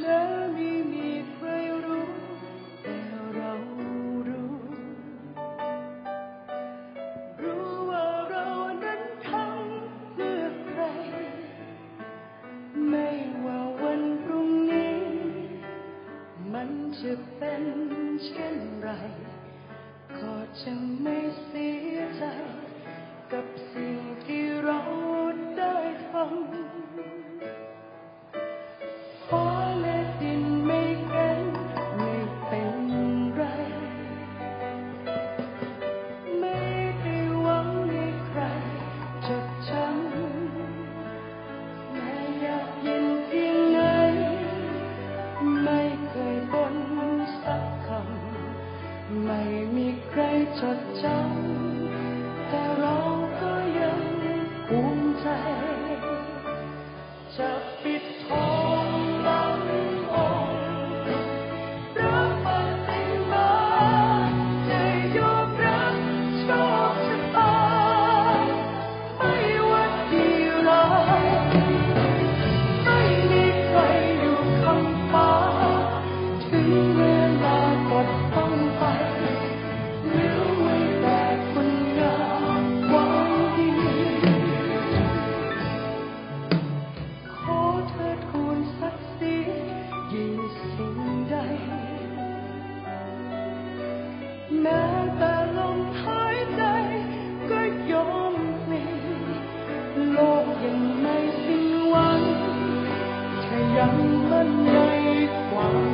และไม่มีใครรู้แต่เรารู้ รู้ว่าเรานั้นทำเพื่อใคร ไม่ว่าวันพรุ่งนี้ มันจะเป็นเช่นไร ก็จะไม่เสียใจกับสิ่ง ไม่มีใครจดจำแต่เราก็ยังภูมิใจจะปิดทอ แม้แต่ลมหายใจก็ยอมเลี่ยังไม่สิ้นหวังแค่ยังมั่นในความ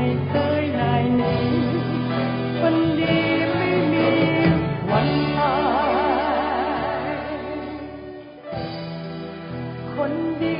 ไม่เคยนายนี้ วันดีไม่มีวันตายคนดี